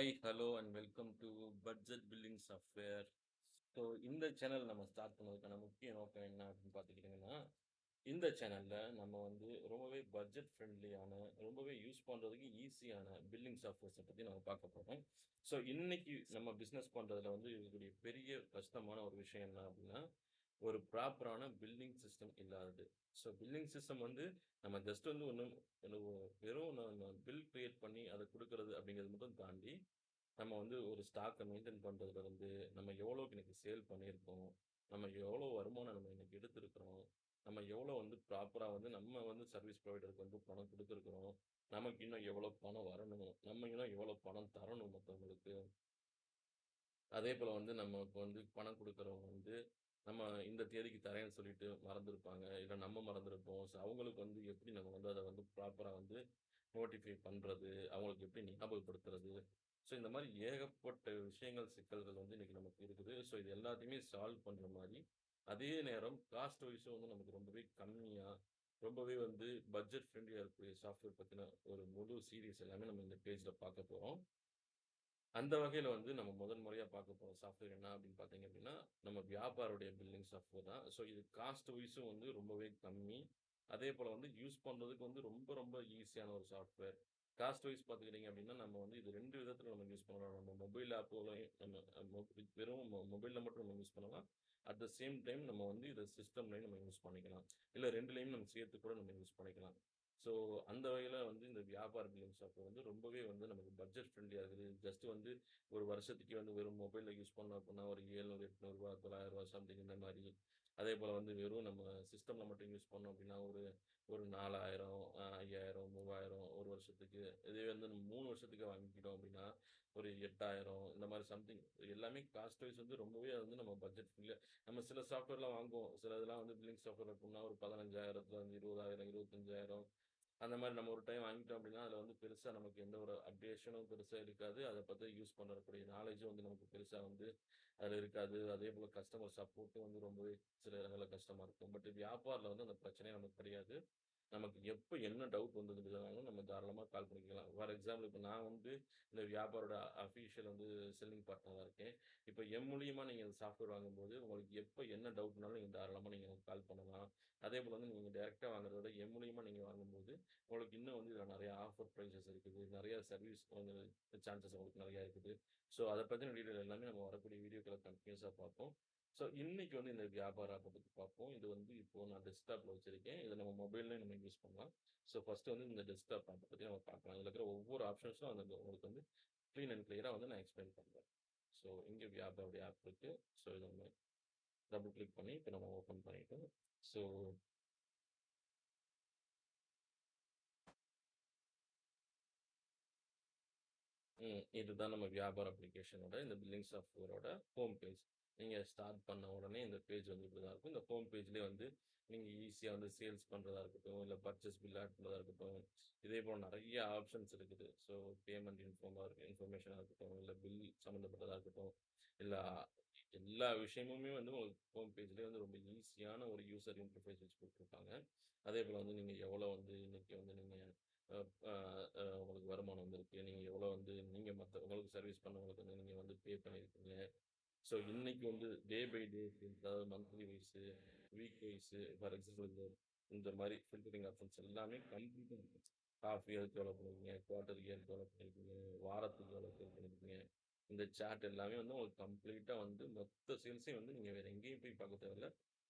Hi hello and welcome to budget billing software so இந்த channel நம்ம start பண்ணதுக்கான முக்கிய நோக்கம் என்ன அப்படின்னு பார்த்துக்கிட்டிங்கன்னா இந்த சேனலில் நம்ம வந்து ரொம்பவே பட்ஜெட் ஃப்ரெண்ட்லியான ரொம்பவே யூஸ் பண்ணுறதுக்கு ஈஸியான பில்டிங் சாஃப்ட்வேர்ஸை பற்றி நம்ம பார்க்க போகிறோம் ஸோ இன்னைக்கு நம்ம பிஸ்னஸ் பண்ணுறதுல வந்து இருக்கக்கூடிய பெரிய கஷ்டமான ஒரு விஷயம் என்ன அப்படின்னா ஒரு ப்ராப்பரான பில்டிங் சிஸ்டம் இல்லாதது. ஸோ பில்டிங் சிஸ்டம் வந்து நம்ம ஜஸ்ட் வந்து ஒன்றும் வெறும் பில் கிரியேட் பண்ணி அதை கொடுக்கறது அப்படிங்கிறது மட்டும் தாண்டி நம்ம வந்து ஒரு ஸ்டாக்கை மெயின்டைன் பண்ணுறதுல வந்து நம்ம எவ்வளோக்கு இன்னைக்கு சேல் பண்ணியிருக்கோம் நம்ம எவ்வளோ வருமானம் நம்ம இன்னைக்கு எடுத்திருக்கிறோம் நம்ம எவ்வளோ வந்து ப்ராப்பராக வந்து நம்ம வந்து சர்வீஸ் ப்ரொவைடருக்கு வந்து பணம் கொடுத்துருக்குறோம் நமக்கு இன்னும் எவ்வளோ பணம் வரணும் நம்ம இன்னும் எவ்வளோ பணம் தரணும் மற்றவங்களுக்கு அதே போல் வந்து நம்ம இப்போ வந்து பணம் கொடுக்குறவங்க வந்து நம்ம இந்த தேதிக்கு தரேன்னு சொல்லிட்டு மறந்துருப்பாங்க. இல்லை நம்ம மறந்துருப்போம். ஸோ அவங்களுக்கு வந்து எப்படி நம்ம வந்து அதை வந்து ப்ராப்பராக வந்து நோட்டிஃபை பண்ணுறது அவங்களுக்கு எப்படி ஞாபகப்படுத்துறது? ஸோ இந்த மாதிரி ஏகப்பட்ட விஷயங்கள் சிக்கல்கள் வந்து இன்னைக்கு நமக்கு இருக்குது. ஸோ இது எல்லாத்தையுமே சால்வ் பண்ணுற மாதிரி அதே நேரம் காஸ்ட் வைஸும் வந்து நமக்கு ரொம்பவே கம்மியாக ரொம்பவே வந்து பட்ஜெட் ஃப்ரெண்ட்லியாக இருக்கக்கூடிய சாஃப்ட்வேர் பற்றின ஒரு முழு சீரியஸ் எல்லாமே நம்ம இந்த பேஜில் பார்க்க போகிறோம் அந்த வகையில் வந்து நம்ம முதல் முறையாக பார்க்க போகிற சாஃப்ட்வேர் என்ன அப்படின்னு பார்த்தீங்க அப்படின்னா நம்ம வியாபாரோடைய பில்டிங் சாஃப்ட்வேர் தான். ஸோ இது காஸ்ட் வைஸும் வந்து ரொம்பவே கம்மி. அதே போல் வந்து யூஸ் பண்ணுறதுக்கு வந்து ரொம்ப ரொம்ப ஈஸியான ஒரு சாஃப்ட்வேர் காஸ்ட் வைஸ் பார்த்துக்கிட்டிங்க அப்படின்னா நம்ம வந்து இது ரெண்டு விதத்தில் நம்ம யூஸ் பண்ணலாம். நம்ம மொபைல் ஆப்புகளையும் நம்ம வெறும் மொபைலில் மட்டும் நம்ம யூஸ் பண்ணலாம். அட் த சேம் டைம் நம்ம வந்து இதை சிஸ்டம்லையும் நம்ம யூஸ் பண்ணிக்கலாம். இல்லை ரெண்டுலேயும் நம்ம சேர்த்து கூட நம்ம யூஸ் பண்ணிக்கலாம். ஸோ அந்த வகையில் வந்து இந்த வியாபார பில்லிங் சாஃப்ட்வேர் வந்து ரொம்பவே வந்து நமக்கு பட்ஜெட் ஃப்ரெண்ட்லியாக இருக்குது. ஜஸ்ட் வந்து ஒரு வருஷத்துக்கு வந்து வெறும் மொபைலில் யூஸ் பண்ணோம் அப்படின்னா ஒரு ஏழ்நூறு எட்நூறுபா தொள்ளாயிரரூபா சம்திங் இந்த மாதிரி. அதே போல் வந்து வெறும் நம்ம சிஸ்டமில் மட்டும் யூஸ் பண்ணோம் அப்படின்னா ஒரு ஒரு நாலாயிரம் ஐயாயிரம் மூவாயிரம் ஒரு வருஷத்துக்கு. இதே வந்து நம்ம மூணு வருஷத்துக்கு வாங்கிக்கிட்டோம் அப்படின்னா ஒரு எட்டாயிரம் இந்த மாதிரி சம்திங் எல்லாமே காஸ்ட் வைஸ் வந்து ரொம்பவே வந்து நம்ம பட்ஜெட் ஃப்ரெண்ட்லியாக நம்ம சில சாஃப்ட்வேர்லாம் வாங்குவோம். சில இதெல்லாம் வந்து பில்லிங் சாஃப்ட்வேர் அப்படின்னா ஒரு பதினஞ்சாயிரத்துல இருந்து இருபதாயிரம் இருபத்தஞ்சாயிரம் அந்த மாதிரி நம்ம ஒரு டைம் வாங்கிட்டோம் அப்படின்னா அதில் வந்து பெருசாக நமக்கு எந்த ஒரு அப்டேஷனும் பெருசாக இருக்காது. அதை பற்றி யூஸ் பண்ணக்கூடிய நாலேஜும் வந்து நமக்கு பெருசாக வந்து அதில் இருக்காது. அதே போல் கஸ்டமர் சப்போர்ட்டும் வந்து ரொம்பவே சில இடங்களில் கஷ்டமாக இருக்கும். பட் வியாபாரில் வந்து அந்த பிரச்சனையே நமக்கு கிடையாது. நமக்கு எப்போ என்ன டவுட் வந்ததுனாலும் நம்ம தாராளமாக கால் பண்ணிக்கலாம். ஃபார் எக்ஸாம்பிள் இப்போ நான் வந்து இந்த வியாபாரோட அஃபீஷியல் வந்து செல்லிங் பார்ட்னராக இருக்கேன். இப்போ எம் மூலியமாக நீங்கள் இந்த சாஃப்ட்வேர் வாங்கும்போது உங்களுக்கு எப்போ என்ன டவுட்னாலும் நீங்கள் தாராளமாக நீங்கள் கால் பண்ணலாம். அதே போல் வந்து நீங்கள் டேரெக்டாக வாங்குறத விட எம் மூலியமாக நீங்கள் வாங்கும்போது உங்களுக்கு இன்னும் வந்து இதில் நிறைய ஆஃபர் ப்ரைஸஸ் இருக்குது. நிறைய சர்வீஸ் வந்து சான்சஸ் உங்களுக்கு நிறையா இருக்குது. ஸோ அதை பற்றின டீட்டெயில் எல்லாமே நம்ம வரக்கூடிய வீடியோக்களை கண்டினியூஸாக பார்ப்போம். ஸோ இன்னைக்கு வந்து இந்த வியாபார ஆப்பை பற்றி பார்ப்போம். இது வந்து இப்போ நான் டெஸ்க்டாப்ல வச்சிருக்கேன். இதை நம்ம மொபைல்லையும் நம்ம யூஸ் பண்ணலாம். ஸோ ஃபர்ஸ்ட் வந்து இந்த டெஸ்க்டாப் ஆப்பை பற்றி நம்ம பார்க்கலாம். இதில் இருக்கிற ஒவ்வொரு ஆப்ஷன்ஸும் அந்த உங்களுக்கு வந்து க்ளீன் அண்ட் கிளியராக வந்து நான் எக்ஸ்பிளைன் பண்ணுறேன் ஸோ இங்கே வியாபாரோடைய ஆப் இருக்குது ஸோ இதை நம்ம டபுள் கிளிக் பண்ணி இப்போ நம்ம ஓப்பன் பண்ணிட்டோம் ஸோ இதுதான் நம்ம வியாபார அப்ளிகேஷனோட இந்த பில்லிங் சாஃப்ட்வேரோட ஹோம் பேஜ் நீங்கள் ஸ்டார்ட் பண்ண உடனே இந்த பேஜ் வந்து இப்படி தான் இருக்கும். இந்த ஹோம் பேஜ்லேயே வந்து நீங்கள் ஈஸியாக வந்து சேல்ஸ் பண்ணுறதா இருக்கட்டும் இல்லை பர்ச்சேஸ் பில் ஆட் பண்ணுறதா இருக்கட்டும் இதே போல் நிறைய ஆப்ஷன்ஸ் இருக்குது. ஸோ பேமெண்ட் இன்ஃபார்மாக இருக்கு இன்ஃபர்மேஷனாக இருக்கட்டும் இல்லை பில் சம்மந்தப்பட்டதாக இருக்கட்டும் இல்லை எல்லா விஷயமுமே வந்து உங்களுக்கு ஹோம் பேஜ்லேயே வந்து ரொம்ப ஈஸியான ஒரு யூசர் இன்டர்ஃபேஸ் வச்சு கொடுத்துருப்பாங்க. அதே போல் வந்து நீங்கள் எவ்வளோ வந்து இன்றைக்கி வந்து நீங்கள் உங்களுக்கு வருமானம் வந்திருக்கு நீங்கள் எவ்வளோ வந்து நீங்கள் மற்ற உங்களுக்கு சர்வீஸ் பண்ணவங்களுக்கு வந்து நீங்கள் வந்து பே பண்ணியிருக்கீங்க ஸோ இன்னைக்கு வந்து டே பை டே அதாவது monthly wise week wise for example இந்த இந்த மாதிரி ஃபில்டரிங் ஆப்ஷன்ஸ் எல்லாமே கம்ப்ளீட்டாக ஹாஃப் இயருக்கு எவ்வளோ பண்ணிருக்கீங்க குவார்டர் இயர் எவ்வளோ பண்ணியிருக்கீங்க வாரத்துக்கு எவ்வளோ சேல் பண்ணியிருக்கீங்க இந்த சாட் எல்லாமே வந்து உங்களுக்கு கம்ப்ளீட்டாக வந்து மொத்த சேல்ஸையும் வந்து நீங்கள் வேறு எங்கேயும் போய் பார்க்க தேவையில்ல.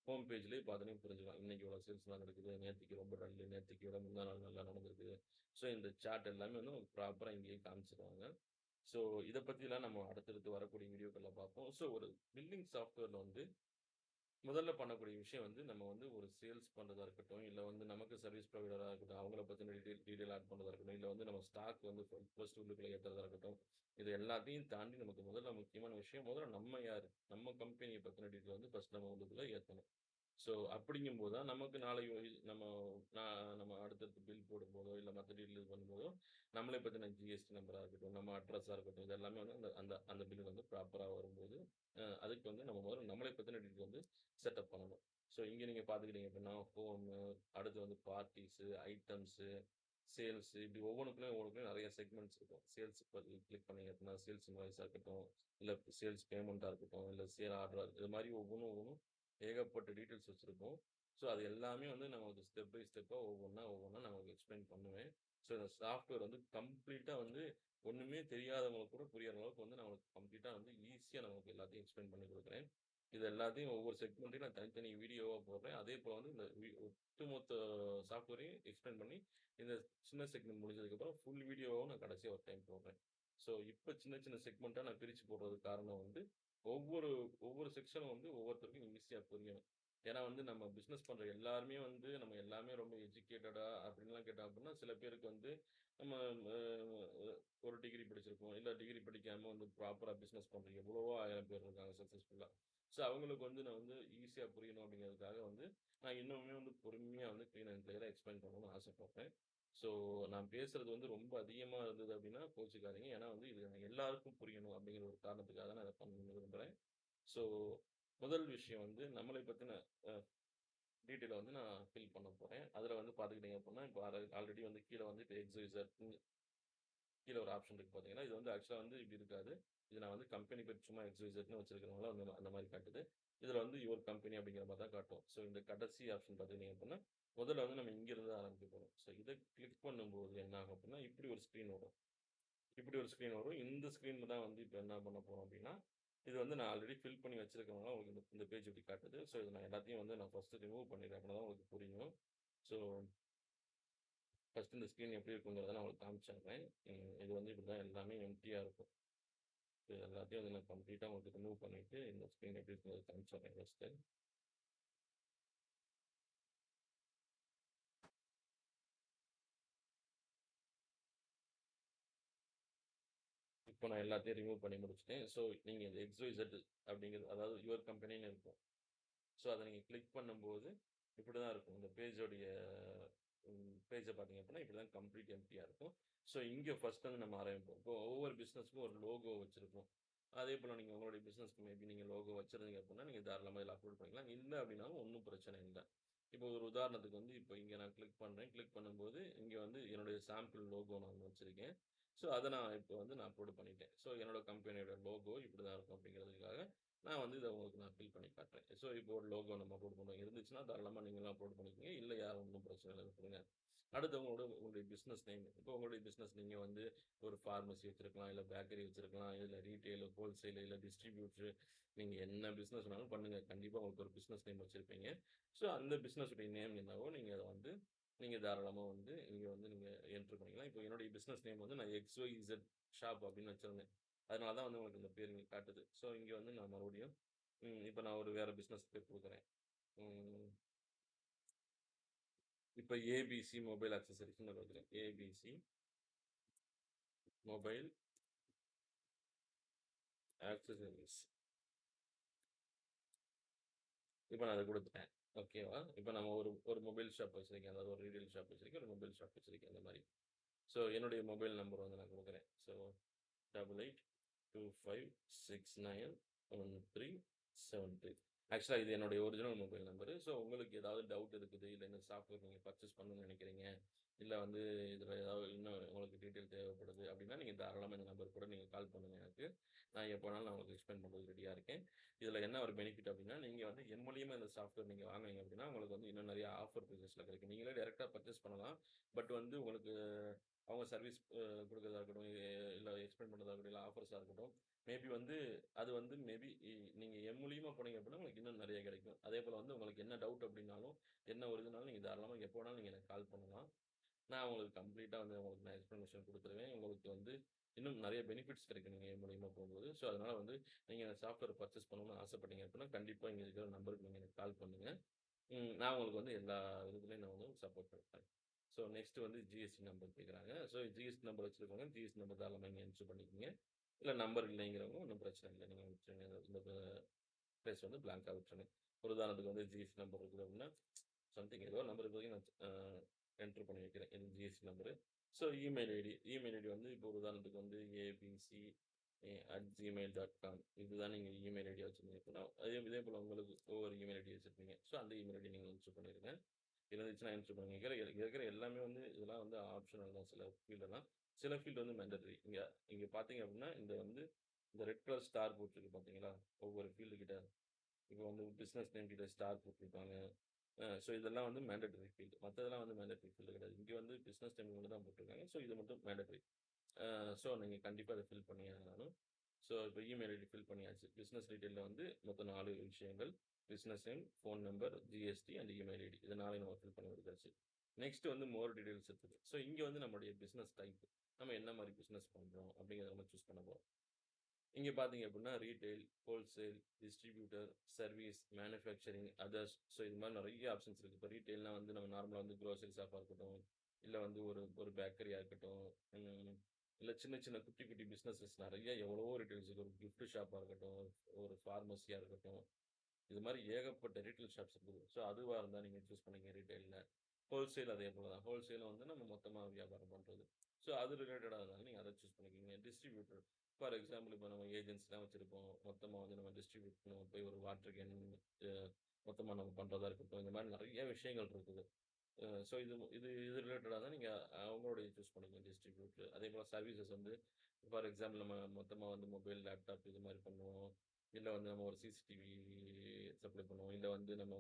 ஹோம் பேஜ்லேயே பார்த்தோன்னே புரிஞ்சுக்கலாம். இன்னைக்கு இவ்வளோ சேல்ஸ் நடக்குது. நேற்றுக்கு ரொம்ப டல்லு நேற்றுக்கு விட முந்தா நாள் நல்லா நடந்திருக்கு. ஸோ இந்த சாட் எல்லாமே வந்து உங்களுக்கு ப்ராப்பராக இங்கேயே காமிச்சிருவாங்க. ஸோ இதை பற்றிலாம் நம்ம அடுத்தடுத்து வரக்கூடிய வீடியோக்களில் பார்ப்போம் ஸோ ஒரு பில்டிங் சாஃப்ட்வேரில் வந்து முதல்ல பண்ணக்கூடிய விஷயம் வந்து நம்ம வந்து ஒரு சேல்ஸ் பண்ணுறதா இருக்கட்டும் இல்லை வந்து நமக்கு சர்வீஸ் ப்ரொவைடராக இருக்கட்டும் அவங்கள பற்றின டீட்டெயில் டீடெயில் ஆட் பண்ணுறதா இருக்கட்டும் இல்லை வந்து நம்ம ஸ்டாக் வந்து ஃபர்ஸ்ட் உள்ளுக்குள்ளே ஏற்றுறதா இருக்கட்டும் இது எல்லாத்தையும் தாண்டி நமக்கு முதல்ல முக்கியமான விஷயம் முதல்ல நம்ம யார்? நம்ம கம்பெனியை பற்றின டீட்டெயில் வந்து ஃபர்ஸ்ட் நம்ம உள்ளுக்குள்ள ஏற்றணும் ஸோ அப்படிங்கும்போது தான் நமக்கு நாளை நம்ம நான் நம்ம அடுத்தடுத்து பில் போடும்போதோ இல்லை மற்ற டீட்டெயில் பண்ணும்போதோ நம்மளை பற்றின ஜிஎஸ்டி நம்பராக இருக்கட்டும் நம்ம அட்ரஸாக இருக்கட்டும் இது எல்லாமே வந்து அந்த அந்த அந்த பில் வந்து ப்ராப்பராக வரும்போது அதுக்கு வந்து நம்ம முதல்ல நம்மளை பற்றின டீட்டெயில் வந்து செட்டப் பண்ணணும். ஸோ இங்கே நீங்கள் பார்த்துக்கிட்டீங்க அப்படின்னா ஃபோனு அடுத்து வந்து பார்ட்டிஸு ஐட்டம்ஸு சேல்ஸ் இப்படி ஒவ்வொன்றுக்குமே ஒவ்வொன்றுக்குள்ளேயும் நிறைய செக்மெண்ட்ஸ் இருக்கும். சேல்ஸ் கிளிக் பண்ணீங்க அப்படின்னா சேல்ஸ் இன்வாய்ஸாக இருக்கட்டும் இல்லை சேல்ஸ் பேமெண்ட்டாக இருக்கட்டும் இல்லை சேல் ஆர்டராக இது மாதிரி ஒவ்வொன்றும் ஒவ்வொன்றும் ஏகப்பட்ட டீட்டெயில்ஸ் வச்சுருக்கோம். ஸோ அது எல்லாமே வந்து நமக்கு ஸ்டெப் பை ஸ்டெப்பாக ஒவ்வொன்றா ஒவ்வொன்றா நமக்கு எக்ஸ்பிளைன் பண்ணுவேன். ஸோ இந்த சாஃப்ட்வேர் வந்து கம்ப்ளீட்டாக வந்து ஒன்றுமே தெரியாதவங்களுக்கு கூட புரியாத அளவுக்கு வந்து நான் உங்களுக்கு கம்ப்ளீட்டாக வந்து ஈஸியாக நமக்கு எல்லாத்தையும் எக்ஸ்பிளைன் பண்ணி கொடுக்குறேன். இது எல்லாத்தையும் ஒவ்வொரு செக்மெண்ட்டையும் நான் தனித்தனி வீடியோவாக போடுறேன். அதே போல் வந்து இந்த ஒட்டுமொத்த சாஃப்ட்வேரையும் எக்ஸ்பிளைன் பண்ணி இந்த சின்ன செக்மெண்ட் முடிஞ்சதுக்கப்புறம் ஃபுல் வீடியோவாகவும் நான் கடைசியாக ஒரு டைம் போடுறேன். ஸோ இப்போ சின்ன சின்ன செக்மெண்ட்டாக நான் பிரித்து போடுறதுக்கு காரணம் வந்து ஒவ்வொரு ஒவ்வொரு செக்ஷனும் வந்து ஒவ்வொருத்தருக்கும் ஈஸியாக புரியணும் ஏன்னா வந்து நம்ம பிஸ்னஸ் பண்ணுற எல்லாருமே வந்து நம்ம எல்லாமே ரொம்ப எஜுகேட்டடா அப்படின்லாம் கேட்டோம் அப்படின்னா சில பேருக்கு வந்து நம்ம ஒரு டிகிரி படிச்சிருக்கோம் இல்லை டிகிரி படிக்காமல் வந்து ப்ராப்பராக பிஸ்னஸ் பண்ணுற எவ்வளவோ ஆயிரம் பேர் இருக்காங்க சக்ஸஸ்ஃபுல்லாக ஸோ அவங்களுக்கு வந்து நான் வந்து ஈஸியாக புரியணும் அப்படிங்கிறதுக்காக வந்து நான் இன்னுமே வந்து பொறுமையாக வந்து க்ளீன் அண்ட் கிளியராக எக்ஸ்பிளைன் பண்ணணும்னு ஆசைப்பட்டேன் ஸோ நான் பேசுறது வந்து ரொம்ப அதிகமாக இருந்தது அப்படின்னா கோச்சுக்காதீங்க. ஏன்னா வந்து இது எல்லாருக்கும் புரியணும் அப்படிங்கிற ஒரு காரணத்துக்காக தான் நான் அதை பண்ண விரும்புகிறேன் ஸோ முதல் விஷயம் வந்து நம்மளை பற்றின டீட்டெயிலை வந்து நான் ஃபில் பண்ண போகிறேன் அதில் வந்து பார்த்துக்கிட்டீங்க அப்படின்னா இப்போ ஆல்ரெடி வந்து கீழே வந்து இப்போ எக்ஸைசர் கீழே ஒரு ஆப்ஷன் இருக்குது பார்த்தீங்கன்னா இது வந்து ஆக்சுவலாக வந்து இப்படி இருக்காது. இது நான் வந்து கம்பெனி பேர் சும்மா எக்ஸைசர்னு வச்சிருக்கிறவங்கள வந்து அந்த மாதிரி காட்டுது. இதில் வந்து யுவர் கம்பெனி அப்படிங்கிற மாதிரி தான் காட்டும். ஸோ இந்த கடைசி ஆப்ஷன் பார்த்துக்கிட்டீங்க அப்படின்னா முதல்ல வந்து நம்ம இங்கிருந்து ஆரம்பிக்க போகிறோம் ஸோ இதை கிளிக் பண்ணும்போது என்ன ஆகும் அப்படின்னா இப்படி ஒரு ஸ்க்ரீன் வரும். இப்படி ஒரு ஸ்க்ரீன் வரும். இந்த ஸ்க்ரீனில் தான் வந்து இப்போ என்ன பண்ண போகிறோம் அப்படின்னா இது வந்து நான் ஆல்ரெடி ஃபில் பண்ணி வச்சிருக்கவங்க உங்களுக்கு இந்த இந்த பேஜ் இப்படி காட்டுது. ஸோ இது நான் எல்லாத்தையும் வந்து நான் ஃபஸ்ட்டு ரிமூவ் பண்ணிடுறேன். அப்படின்னா தான் உங்களுக்கு புரியும். ஸோ ஃபஸ்ட்டு இந்த ஸ்க்ரீன் எப்படி இருக்குங்கிறத நான் உங்களுக்கு காமிச்சிடுறேன். இது வந்து இப்படி தான் எல்லாமே எம்டியாக இருக்கும். இது எல்லாத்தையும் வந்து நான் கம்ப்ளீட்டாக உங்களுக்கு ரிமூவ் பண்ணிவிட்டு இந்த ஸ்க்ரீன் எப்படி இருக்குங்கிறது காமிச்சிடுறேன் ஃபஸ்ட்டு இப்போ நான் எல்லாத்தையும் ரிமூவ் பண்ணி முடிச்சிட்டேன். ஸோ நீங்கள் இந்த எக்ஸ்ஒய்செட் அப்படிங்கிறது அதாவது யுவர் கம்பெனின்னு இருக்கும். ஸோ அதை நீங்கள் கிளிக் பண்ணும்போது இப்படி தான் இருக்கும். இந்த பேஜோடைய பேஜை பார்த்தீங்க அப்படின்னா இப்படி தான் கம்ப்ளீட் எம்டியாக இருக்கும். ஸோ இங்கே ஃபர்ஸ்ட் வந்து நம்ம ஆரம்பிப்போம். இப்போ ஒவ்வொரு பிஸ்னஸ்க்கும் ஒரு லோகோ வச்சுருப்போம் அதே போல் நீங்கள் உங்களுடைய பிஸ்னஸ்க்கு மேபி நீங்கள் லோகோ வச்சுருந்தீங்க அப்படின்னா நீங்கள் தாராளமாக இதில் அப்லோட் பண்ணிக்கலாம். இல்லை அப்படின்னாலும் ஒன்றும் பிரச்சனை இல்லை. இப்போ ஒரு உதாரணத்துக்கு வந்து இப்போ இங்கே நான் கிளிக் பண்ணுறேன் கிளிக் பண்ணும்போது இங்கே வந்து என்னுடைய சாம்பிள் லோகோ நான் வச்சுருக்கேன். ஸோ அதை நான் இப்போ வந்து நான் அப்லோட் பண்ணிட்டேன். ஸோ என்னோட கம்பெனியோட லோகோ இப்படி தான் இருக்கும் அப்படிங்கிறதுக்காக நான் வந்து இதை உங்களுக்கு நான் ஃபில் பண்ணி காட்டுறேன். ஸோ இப்போ ஒரு லோகோ நம்ம அப்லோட் பண்ணுவோம் இருந்துச்சுன்னா தாராளமாக நீங்களும் அப்லோட் பண்ணிக்கோங்க. இல்லை யாரும் ஒன்றும் பிரச்சனை இல்லை கொடுங்க. அடுத்து உங்களோட உங்களுடைய பிஸ்னஸ் நேம் இப்போ உங்களுடைய பிஸ்னஸ் நீங்கள் வந்து ஒரு ஃபார்மசி வச்சுருக்கலாம் இல்லை பேக்கரி வச்சுருக்கலாம் இல்லை ரீட்டைல் ஹோல்சேல் இல்லை டிஸ்ட்ரிபியூட்டர் நீங்கள் என்ன பிஸ்னஸ் வேணாலும் பண்ணுங்கள் கண்டிப்பாக உங்களுக்கு ஒரு பிஸ்னஸ் நேம் வச்சுருப்பீங்க. ஸோ அந்த பிஸ்னஸுடைய நேம் என்னவோ நீங்கள் அதை வந்து நீங்கள் தாராளமாக வந்து இங்கே வந்து நீங்கள் என்ட்ரு பண்ணிக்கலாம். இப்போ என்னுடைய பிஸ்னஸ் நேம் வந்து நான் எக்ஸ்ஒய் இசட் ஷாப் அப்படின்னு வச்சுருந்தேன். அதனால தான் வந்து உங்களுக்கு இந்த பேர் இங்கே காட்டுது. ஸோ இங்கே வந்து நான் மறுபடியும் இப்போ நான் ஒரு வேறு பிஸ்னஸ் பேர் கொடுக்குறேன். இப்போ ஏபிசி மொபைல் அக்சசரிஸ்னு கொடுக்குறேன் ஏபிசி மொபைல் ஆக்சசரிஸ் இப்போ நான் அதை கொடுத்துட்டேன். ஓகேவா? இப்போ நம்ம ஒரு ஒரு மொபைல் ஷாப் வச்சுருக்கேன். அதாவது ஒரு ரீடெயில் ஷாப் வச்சுருக்கேன் ஒரு மொபைல் ஷாப் வச்சுருக்கேன் அந்த மாதிரி. ஸோ என்னுடைய மொபைல் நம்பர் வந்து நான் கொடுக்குறேன். So double eight two five six nine one three seven three ஆக்சுவலாக இது என்னுடைய ஒரிஜினல் மொபைல் நம்பரு ஸோ உங்களுக்கு ஏதாவது டவுட் இருக்குது இல்லை என்ன சாஃப்ட்வேர் நீங்கள் பர்ச்சேஸ் பண்ணணும்னு நினைக்கிறீங்க இல்லை வந்து இதில் ஏதாவது இன்னும் உங்களுக்கு டீட்டெயில் தேவைப்படுது அப்படின்னா நீங்கள் தாராளமாக இந்த நம்பர் கூட நீங்கள் கால் பண்ணுங்கள் எனக்கு. நான் எப்போனாலும் நான் உங்களுக்கு எக்ஸ்பிளைன் பண்ணுறது ரெடியாக இருக்கேன். இதில் என்ன ஒரு பெனிஃபிட் அப்படின்னா நீங்கள் வந்து என் மூலியமாக இந்த சாஃப்ட்வேர் நீங்கள் வாங்குனீங்க அப்படின்னா உங்களுக்கு வந்து இன்னும் நிறைய ஆஃபர் ப்ரைஸஸில் கிடைக்கும். நீங்களே டேரெக்டாக பர்ச்சேஸ் பண்ணலாம். பட் வந்து உங்களுக்கு அவங்க சர்வீஸ் கொடுக்கறதா இருக்கட்டும் இல்லை எக்ஸ்பிளைன் பண்ணுறதா இருக்கட்டும் இல்லை ஆஃபர்ஸாக இருக்கட்டும் மேபி வந்து அது வந்து மேபி நீங்கள் என் மூலியமாக போனீங்க அப்படின்னா உங்களுக்கு இன்னும் நிறைய கிடைக்கும். அதே போல் வந்து உங்களுக்கு என்ன டவுட் அப்படின்னாலும் என்ன வருதுனாலும் நீங்கள் தாராளமாக எப்போ வேணாலும் நீங்கள் எனக்கு கால் பண்ணலாம். நான் உங்களுக்கு கம்ப்ளீட்டாக வந்து உங்களுக்கு நான் எக்ஸ்ப்ளனேஷன் கொடுத்துருவேன். உங்களுக்கு வந்து இன்னும் நிறைய பெனிஃபிட்ஸ் கிடைக்கும் நீங்கள் என் மூலியமாக போகும்போது. ஸோ அதனால் வந்து நீங்கள் சாஃப்ட்வேர் பர்ச்சேஸ் பண்ணணும்னு ஆசைப்பட்டீங்க அப்படின்னா கண்டிப்பாக இங்கே இருக்கிற நம்பருக்கு நீங்கள் எனக்கு கால் பண்ணுங்கள் நான் உங்களுக்கு வந்து எல்லா விதத்துலையும் நான் வந்து சப்போர்ட் பண்ணுறேன் ஸோ நெக்ஸ்ட் வந்து ஜிஎஸ்டி நம்பர் கேட்குறாங்க ஸோ ஜிஎஸ்டி நம்பர் வச்சுருக்கவங்க ஜிஎஸ்டி நம்பர் தான் நீங்கள் என்ட்ரி பண்ணிக்கோங்க. இல்லை நம்பர் இல்லைங்கிறவங்க ஒன்றும் பிரச்சனை இல்லை. நீங்கள் விட்டுருங்க இந்த ப்ளேஸ் வந்து பிளாங்காக விட்டுருங்க ஒரு உதாரணத்துக்கு வந்து ஜிஎஸ்டி நம்பர் இருக்குது அப்படின்னா சம்திங் ஏதோ நம்பர் இப்போதைக்கு நான் என்ட்ரு பண்ணி வைக்கிறேன் என் GST number so email ID email ID வந்து இப்போ உதாரணத்துக்கு வந்து ABC at Gmail dot com இதுதான் நீங்கள் இமெயில் ஐடி வச்சுருந்தீங்க அப்படின்னா அதே இதே போல் உங்களுக்கு ஒவ்வொரு இமெயில் ஐடி வச்சுருப்பீங்க ஸோ அந்த இமெயில் ஐடி நீங்கள் என்ட்ரு பண்ணிடுங்க இருந்துச்சுன்னா என்ட்ரு பண்ணுங்க. இருக்கிற எல்லாமே வந்து இதெல்லாம் வந்து ஆப்ஷனல் தான் சில ஃபீல்டெல்லாம். சில ஃபீல்டு வந்து மெண்டட்ரி இங்கே இங்கே பார்த்தீங்க அப்படின்னா, இந்த வந்து இந்த ரெட் கலர் ஸ்டார் போட்டிருக்கு பார்த்தீங்களா? ஒவ்வொரு ஃபீல்டு கிட்ட. இப்போ வந்து பிஸ்னஸ் நேம் கிட்ட ஸ்டார் போட்டிருப்பாங்க. ஸோ இதெல்லாம் வந்து மேண்டட்ரி ஃபீல்டு. மற்றதெல்லாம் வந்து மேண்டட்ரி ஃபீல்டு கிடையாது. இங்கே வந்து பிஸ்னஸ் டைம் மட்டும் தான் போட்டிருக்காங்க. ஸோ இது மட்டும் மேண்டட்ரி ஸோ நீங்கள் கண்டிப்பாக அதை ஃபில் பண்ணியே ஆகணும். ஸோ இப்போ இமெயில் ஐடி ஃபில் பண்ணியாச்சு. பிஸ்னஸ் டீட்டெயிலில் வந்து மொத்தம் நாலு விஷயங்கள். Business name, phone number, GST and email ID. இது 4யும் நம்ம ஃபில் பண்ணி கொடுத்தாச்சு. நெக்ஸ்ட் வந்து மோர் டீட்டெயில்ஸ் இருக்குது. ஸோ இங்கே வந்து நம்மளுடைய பிஸ்னஸ் டைப். நம்ம என்ன மாதிரி பிஸ்னஸ் பண்ணுறோம் அப்படிங்கிறத நம்ம சூஸ் பண்ண போகிறோம் இங்கே பார்த்தீங்க அப்படின்னா retail wholesale, distributor, service, manufacturing, others so இது மாதிரி நிறைய ஆப்ஷன்ஸ் இருக்குது இப்போ ரீட்டைல்னால் வந்து நம்ம நார்மலாக வந்து க்ரோசரி ஷாப்பாக இருக்கட்டும், இல்லை வந்து ஒரு ஒரு பேக்கரியாக இருக்கட்டும், இல்லை சின்ன சின்ன குட்டி குட்டி பிஸ்னஸஸ் நிறைய எவ்வளவோ ரீட்டைல்ஸ் இருக்குது ஒரு கிஃப்ட் ஷாப்பாக இருக்கட்டும், ஒரு ஃபார்மசியாக இருக்கட்டும். இது மாதிரி ஏகப்பட்ட ரீட்டெயில் ஷாப்ஸ் இருக்குது. ஸோ அதுவாக இருந்தால் நீங்கள் சூஸ் பண்ணிங்க ரீட்டைலில் ஹோல்சேல் அதே போல தான். ஹோல்சேலும் வந்து நம்ம மொத்தமாக வியாபாரம் பண்ணுறது ஸோ அது ரிலேட்டடாக இருந்தாலும் நீங்கள் அதை சூஸ் பண்ணிக்கிங்க டிஸ்ட்ரிபியூட்டர் ஃபார் எக்ஸாம்பிள் இப்போ நம்ம ஏஜென்ட்ஸ்லாம் வச்சுருப்போம் மொத்தமாக வந்து நம்ம டிஸ்ட்ரிபியூட் பண்ணுவோம். போய் ஒரு வாட்டர் கேன் மொத்தமாக நம்ம பண்ணுறதா இருக்கட்டும். இந்த மாதிரி நிறைய விஷயங்கள் இருக்குது. ஸோ இது இது இது ரிலேட்டடாக தான் நீங்கள் அவங்களுடைய சூஸ் பண்ணிக்கங்க டிஸ்ட்ரிபியூட் அதே போல் சர்வீசஸ் வந்து ஃபார் எக்ஸாம்பிள் நம்ம மொத்தமாக வந்து மொபைல், லேப்டாப் இது மாதிரி பண்ணுவோம். இல்லை வந்து நம்ம ஒரு சிசிடிவி சப்ளை பண்ணுவோம். இல்லை வந்து நம்ம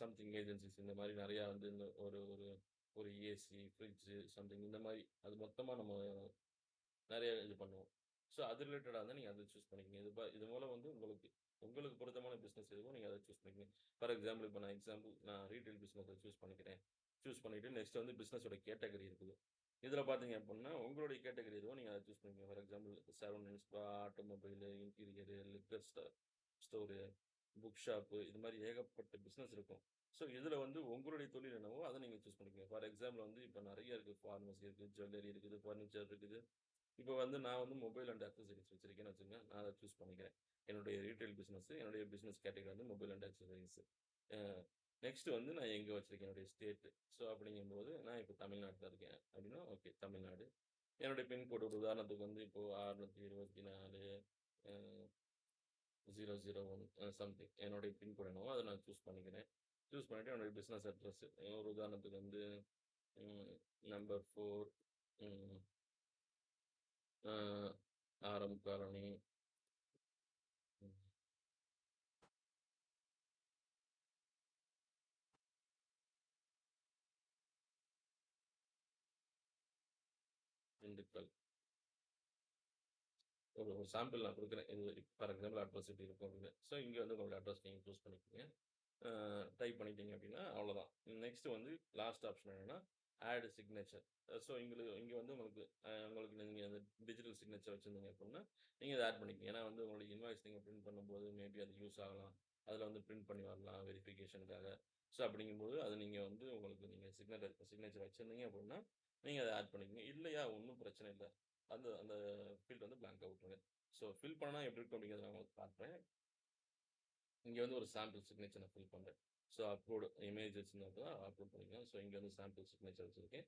சம்திங் ஏஜென்சிஸ் இந்த மாதிரி நிறையா வந்து இந்த ஒரு ஒரு ஒரு ஏசி, ஃப்ரிட்ஜு சம்திங் இந்த மாதிரி அது மொத்தமாக நம்ம நிறைய இது பண்ணுவோம். ஸோ அது ரிலேட்டடாக இருந்தால் நீங்கள் அதை சூஸ் பண்ணிக்கங்க. இது இது மூலம் வந்து உங்களுக்கு உங்களுக்கு பொருத்தமான பிஸ்னஸ் எதுவும் நீங்கள் அதை சூஸ் பண்ணிக்கங்க. ஃபார் எக்ஸாம்பிள் இப்போ நான் எக்ஸாம்பிள் நான் ரீட்டைல் பிஸ்னஸை சூஸ் பண்ணிக்கிறேன். சூஸ் பண்ணிட்டு நெக்ஸ்ட் வந்து பிஸ்னஸோட கேட்டகரி இருக்குது. இதில் பார்த்தீங்க அப்படின்னா, உங்களுடைய கேட்டகரி எதுவும் நீங்கள் அதை சூஸ் பண்ணிக்கங்க. For example salon spa, automobile, interior, liquor store, book shop இது மாதிரி ஏகப்பட்ட பிஸ்னஸ் இருக்கும். ஸோ இதில் வந்து உங்களுடைய தொழில் என்னவோ அதை நீங்கள் சூஸ் பண்ணிக்கோங்க ஃபார் எக்ஸாம்பிள் வந்து இப்போ நிறைய இருக்குது ஃபார்மசி இருக்குது ஜுவல்லரி இருக்குது, ஃபர்னிச்சர் இருக்குது. இப்போ வந்து நான் வந்து மொபைல் அண்ட் அக்சசரிஸ் வச்சிருக்கேன்னு வச்சுக்கங்க. நான் அதை சூஸ் பண்ணிக்கிறேன். என்னுடைய ரீட்டைல் பிஸ்னஸ் என்னுடைய பிஸ்னஸ் கேட்டகரி வந்து மொபைல் அண்ட் அக்சசரிஸ் நெக்ஸ்ட் வந்து நான் எங்கே வச்சிருக்கேன் என்னுடைய ஸ்டேட். ஸோ அப்படிங்கும்போது நான் இப்போ தமிழ்நாட்டுல இருக்கேன் அப்படின்னா, ஓகே தமிழ்நாடு. என்னுடைய பின்கோடு ஒரு உதாரணத்துக்கு வந்து இப்போ 624 அ 001 அ சம்திங் என்னுடைய பின்கோடு என்னவோ அதை நான் சூஸ் பண்ணிக்கிறேன். சூஸ் பண்ணிட்டு என்னுடைய பிஸ்னஸ் அட்ரஸ் ஒரு உதாரணத்துக்கு வந்து நம்பர் ஃபோர் ஆரம் காரணி திண்டுக்கல். ஒரு ஒரு சாம்பிள் நான் கொடுக்குறேன் இது ஃபார் எக்ஸாம்பிள் அட்ரஸ் இப்படி இருக்கும் அப்படின்னு. ஸோ இங்கே வந்து உங்களோட அட்ரஸ் நீங்கள் சூஸ் பண்ணிக்கோங்க டைப் பண்ணிட்டீங்க அப்படின்னா அவ்வளோதான். நெக்ஸ்ட் வந்து லாஸ்ட் ஆப்ஷன் என்னென்னா ஆடு சிக்னேச்சர். ஸோ எங்களுக்கு இங்கே வந்து உங்களுக்கு உங்களுக்கு நீங்கள் அந்த டிஜிட்டல் சிக்னேச்சர் வச்சுருந்தீங்க அப்படின்னா, நீங்கள் அதை ஆட் பண்ணிக்கங்க. ஏன்னா வந்து உங்களுடைய இன்வாய்ஸ் நீங்கள் பிரிண்ட் பண்ணும்போது மேபி அது யூஸ் ஆகலாம். அதில் வந்து பிரிண்ட் பண்ணி வரலாம் வெரிஃபிகேஷனுக்காக. ஸோ அப்படிங்கும்போது அது நீங்கள் வந்து உங்களுக்கு நீங்கள் சிக்னேச்சர் சிக்னேச்சர் வச்சுருந்தீங்க அப்படின்னா, நீங்கள் அதை ஆட் பண்ணிக்கோங்க இல்லையா ஒன்றும் பிரச்சனை இல்லை அந்த அந்த ஃபீல்ட் வந்து பிளாங்க்கா விட்டுருங்க. ஸோ ஃபில் பண்ணால் எப்படி இருக்கும் அப்படிங்கிறத நான் உங்களுக்கு காட்டுறேன். இங்கே வந்து ஒரு சாம்பிள் சிக்னேச்சர் நான் ஃபில் பண்ணுறேன் ஸோ அப்லோட் இமேஜ் வச்சிருந்தா அப்லோட் பண்ணிக்கலாம். ஸோ இங்கே வந்து சாம்பிள் சிக்னேச்சர் வச்சுருக்கேன்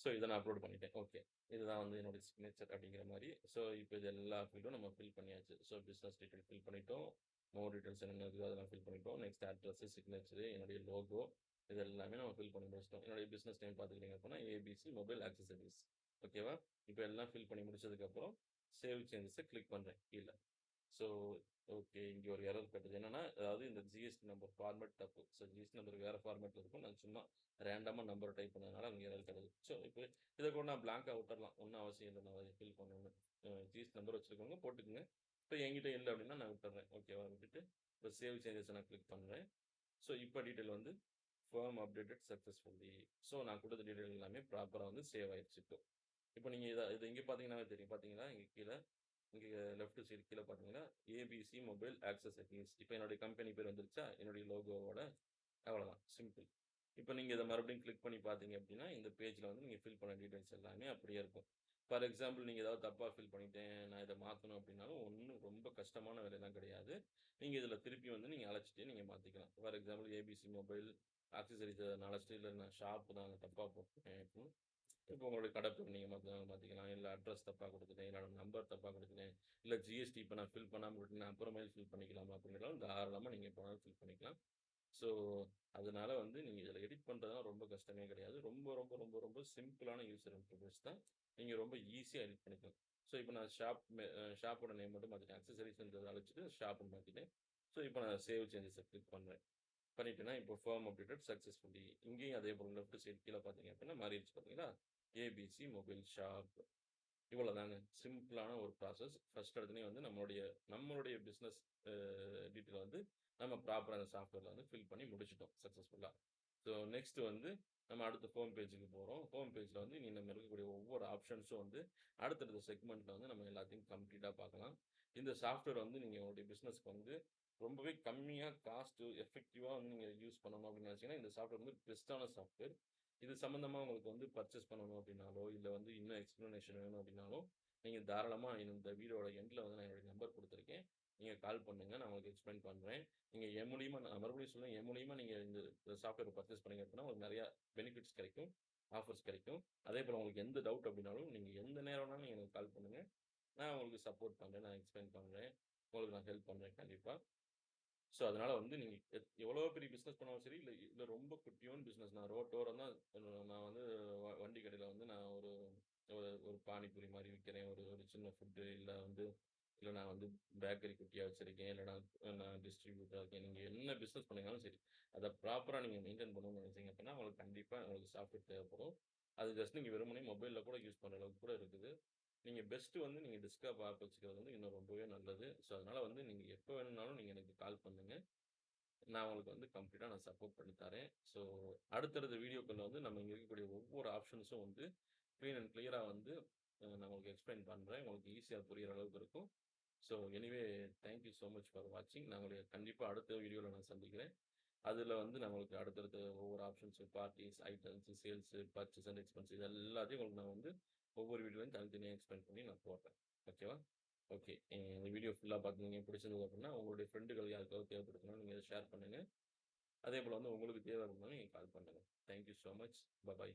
ஸோ இதை நான் அப்லோட் பண்ணிட்டேன். ஓகே. இதுதான் வந்து என்னுடைய சிக்னேச்சர் அப்படிங்கிற மாதிரி ஸோ இப்போ இது எல்லா ஃபீல்டும் நம்ம ஃபில் பண்ணியாச்சு. ஸோ பிஸ்னஸ் டீட்டெயில் ஃபில் பண்ணிட்டோம். மோர் டீட்டெயில்ஸ் என்னென்ன இருக்குதோ அதெல்லாம் ஃபில் பண்ணிட்டோம். நெக்ஸ்ட் அட்ரஸ், சிக்னேச்சர், என்னுடைய லோகோ இது எல்லாமே நம்ம ஃபில் பண்ணி முடிச்சிட்டோம் என்னுடைய பிஸ்னஸ் டைம் பார்த்துக்கிட்டீங்க அப்படின்னா, ஏபிசி மொபைல் ஆக்சசரிஸ் ஓகேவா? இப்போ எல்லாம் ஃபில் பண்ணி முடிச்சதுக்கப்புறம், சேவ் சேஞ்சஸை கிளிக் பண்ணுறேன் கீழே ஸோ ஓகே. இங்கே ஒரு எரர் கட்டுது என்னன்னா, அதாவது இந்த ஜிஎஸ்டி நம்பர் ஃபார்மேட் தப்பு. ஸோ ஜிஎஸ்டி நம்பர் வேறு ஃபார்மேட்டில் இருக்கும். நான் சும்மா ரேண்டமாக நம்பர் டைப் பண்ணதுனால அவங்க எரர் கிடையாது ஸோ இப்போ இதை கூட நான் பிளாங்காக விட்டுறலாம். ஒன்றும் அவசியம் இல்லை நான் ஃபில் பண்ணணும் ஜிஎஸ்டி நம்பர் வச்சுருக்கோங்க போட்டுக்கோங்க இப்போ என்கிட்ட இல்லை அப்படின்னா நான் விட்டுறேன். ஓகேவா? விட்டுட்டு இப்போ சேவ் சேஞ்சஸ் நான் கிளிக் பண்ணுறேன் ஸோ இப்போ டீட்டெயில் வந்து ஃபார்ம் அப்டேட்டட் சக்ஸஸ்ஃபுல்லி ஸோ நான் கொடுத்த டீட்டெயில் எல்லாமே ப்ராப்பராக வந்து சேவ் ஆயிருச்சு இப்போ. இப்போ இதை இதை இங்கே பார்த்தீங்கன்னாவே தெரியும். பார்த்தீங்கன்னா இங்கே கீழே இங்கே லெஃப்ட் சைடு கீழே பார்த்தீங்கன்னா, ஏபிசி மொபைல் ஆக்சஸரீஸ். இப்போ என்னுடைய கம்பெனி பேர் வந்துருச்சா? என்னுடைய லோகோவோட அவ்வளோதான். சிம்பிள். இப்போ நீங்கள் இதை மறுபடியும் கிளிக் பண்ணி பார்த்தீங்க அப்படின்னா, இந்த பேஜில் வந்து நீங்கள் ஃபில் பண்ண டீட்டெயில்ஸ் எல்லாமே அப்படியே இருக்கும். ஃபார் எக்ஸாம்பிள் நீங்கள் ஏதாவது தப்பாக ஃபில் பண்ணிட்டேன். நான் இதை மாற்றணும் அப்படின்னாலும் ஒன்றும் ரொம்ப கஷ்டமான வேலையெல்லாம் கிடையாது. நீங்கள் இதில் திருப்பி வந்து நீங்கள் அழைச்சிட்டே நீங்கள் மாற்றிக்கலாம் for example ABC mobile accessories நான் அழைச்சிட்டு இல்லை நான் ஷாப் தான் தப்பாக போட்டேன் அப்படின்னு இப்போ உங்களுடைய கடை நீங்கள் நீங்க மாத்த மாத்திக்கலாம். அட்ரஸ் தப்பாக கொடுத்துட்டேன் என்னோட நம்பர் தப்பாக கொடுத்துட்டேன் இல்லை ஜிஎஸ்டி இப்போ நான் ஃபில் பண்ணாமல் விட்டேன். அப்புறமேல் ஃபில் பண்ணிக்கலாம் அப்படின்னாலும் தாராளமாக நீங்கள் போனாலும் ஃபில் பண்ணிக்கலாம். ஸோ அதனால வந்து நீங்கள் இதில் எடிட் பண்ணுறதுலாம் ரொம்ப கஷ்டமே கிடையாது. ரொம்ப, ரொம்ப, ரொம்ப, ரொம்ப சிம்பிளான யூசர் இன்டர்ஃபேஸ் தான். நீங்கள் ரொம்ப ஈஸியாக எடிட் பண்ணிக்கலாம். ஸோ இப்போ நான் ஷாப் ஷாப்போட நேம் மட்டும் மாத்திட்டேன். அக்சஸரீஸ்ன்றத அழைச்சிட்டு ஷாப்னு மாத்திட்டேன். ஸோ இப்போ நான் சேவ் சேஞ்சஸை கிளிக் பண்ணுறேன் பண்ணிட்டேன்னா, இப்போ ஃபார்ம் அப்டேட்டட் சக்ஸஸ்ஃபுல்லி இங்கேயும் அதே போல் லெஃப்ட் சைடு கீழே பார்த்தீங்க அப்படின்னா மாறிடுச்சு பார்த்தீங்களா? ABC mobile shop. இவ்வளோதாங்க. சிம்பிளான ஒரு ப்ராசஸ். ஃபர்ஸ்ட் எடுத்தோனே வந்து நம்மளுடைய நம்மளுடைய பிஸ்னஸ் டீட்டெயில் வந்து நம்ம ப்ராப்பராக அந்த சாஃப்ட்வேரில் வந்து ஃபில் பண்ணி முடிச்சுட்டோம் சக்ஸஸ்ஃபுல்லாக ஸோ நெக்ஸ்ட் வந்து நம்ம அடுத்த ஹோம் பேஜுக்கு போகிறோம் ஹோம் பேஜில் வந்து நீ நம்ம இருக்கக்கூடிய ஒவ்வொரு ஆப்ஷன்ஸும் வந்து அடுத்தடுத்த செக்மெண்ட்டில் வந்து நம்ம எல்லாத்தையும் கம்ப்ளீட்டாக பார்க்கலாம். இந்த சாஃப்ட்வேர் வந்து நீங்கள் உங்களுடைய பிஸ்னஸ்க்கு வந்து ரொம்பவே கம்மியாக காஸ்ட்டு எஃபெக்டிவாக வந்து நீங்கள் யூஸ் பண்ணணும் அப்படின்னு நினைச்சீங்கன்னா, இந்த சாஃப்ட்வேர் வந்து பெஸ்ட்டான சாஃப்ட்வேர். இது சம்மந்தமாக உங்களுக்கு வந்து பர்ச்சேஸ் பண்ணணும் அப்படின்னாலோ, இல்லை வந்து இன்னும் எக்ஸ்ப்ளனேஷன் வேணும் அப்படின்னாலும், நீங்கள் தாராளமாக இந்த வீடியோட எண்டில் வந்து நான் என்னுடைய நம்பர் கொடுத்துருக்கேன் நீங்கள் கால் பண்ணுங்கள் நான் உங்களுக்கு எக்ஸ்ப்ளைன் பண்ணுறேன் நீங்கள் என் மூலியமாக நான் மறுபடியும் சொல்லுங்கள் என் மூலியமாக நீங்கள் இந்த சாஃப்ட்வேர் பர்ச்சேஸ் பண்ணீங்க அப்படின்னா, உங்களுக்கு நிறையா பெனிஃபிட்ஸ் கிடைக்கும். ஆஃபர்ஸ் கிடைக்கும். அதேபோல உங்களுக்கு எந்த டவுட் அப்படின்னாலும், நீங்கள் எந்த நேரம் வேணாலும் நீங்க எனக்கு கால் பண்ணுங்கள் நான் உங்களுக்கு சப்போர்ட் பண்ணுறேன் நான் எக்ஸ்ப்ளைன் பண்ணுறேன் உங்களுக்கு நான் ஹெல்ப் பண்ணுறேன் கண்டிப்பாக ஸோ அதனால வந்து நீங்கள் எவ்வளோ பெரிய பிஸ்னஸ் பண்ணாலும் சரி, இல்லை இல்லை ரொம்ப குட்டியோன்னு பிஸ்னஸ் நான் ரோட்டோரம் தான் நான் வந்து வ வண்டி கடையில் வந்து நான் ஒரு ஒரு ஒரு பானிபூரி மாதிரி விற்கிறேன் ஒரு ஒரு சின்ன ஃபுட்டு இல்லை வந்து இல்லை நான் வந்து பேக்கரி குட்டியாக வச்சுருக்கேன் இல்லை நான் நான் டிஸ்ட்ரிபியூட்டரா இருக்கேன். நீங்கள் என்ன பிஸ்னஸ் பண்ணீங்களும் சரி, அதை ப்ராப்பராக நீங்கள் மெயின்டெயின் பண்ணணும்னு நினைச்சீங்க அப்படின்னா, உங்களுக்கு கண்டிப்பாக உங்களுக்கு சாஃப்ட்வேர் தேவைப்படும். அது ஜஸ்ட் நீங்கள் வெறுமனே மொபைலில் கூட யூஸ் பண்ணுற அளவுக்கு கூட இருக்குது. நீங்கள் பெஸ்ட்டு வந்து நீங்கள் டெஸ்க்டாப் ஆப் வச்சுக்கிறது வந்து இன்னும் ரொம்பவே நல்லது. ஸோ அதனால் வந்து நீங்கள் எப்போ வேணும்னாலும் நீங்கள் எனக்கு கால் பண்ணுங்கள் நான் உங்களுக்கு வந்து கம்ப்ளீட்டாக நான் சப்போர்ட் பண்ணி தரேன். ஸோ அடுத்தடுத்த வீடியோக்களில் வந்து நம்ம இங்கே இருக்கக்கூடிய ஒவ்வொரு ஆப்ஷன்ஸும் வந்து க்ளீன் அண்ட் கிளியராக வந்து நான் உங்களுக்கு எக்ஸ்ப்ளைன் பண்ணுறேன் உங்களுக்கு ஈஸியாக புரிகிற அளவுக்கு இருக்கும். So anyway thank you much for வாட்சிங். நான் உங்கள கண்டிப்பாக அடுத்த வீடியோவில் நான் சந்திக்கிறேன். அதில் வந்து நம்மளுக்கு அடுத்தடுத்த ஒவ்வொரு options parties items, sales purchase and expense இது எல்லாத்தையும் உங்களுக்கு நான் வந்து ஒவ்வொரு வீடியோலையும் தனித்தனியாக எக்ஸ்பிளைன் பண்ணி நான் போடுறேன். ஓகேவா? ஓகே. இந்த வீடியோ ஃபுல்லாக பார்த்துருந்தீங்க பிடிச்சிருந்தது அப்படின்னா, உங்களுடைய ஃப்ரெண்டுகள் யாருக்காவது தேவைப்படுதுன்னா, நீங்கள் இதை ஷேர் அதே போல் வந்து உங்களுக்கு தேவை அப்படின்னாலும் நீங்கள் கால் பண்ணுங்க. Thank you much. Bye bye.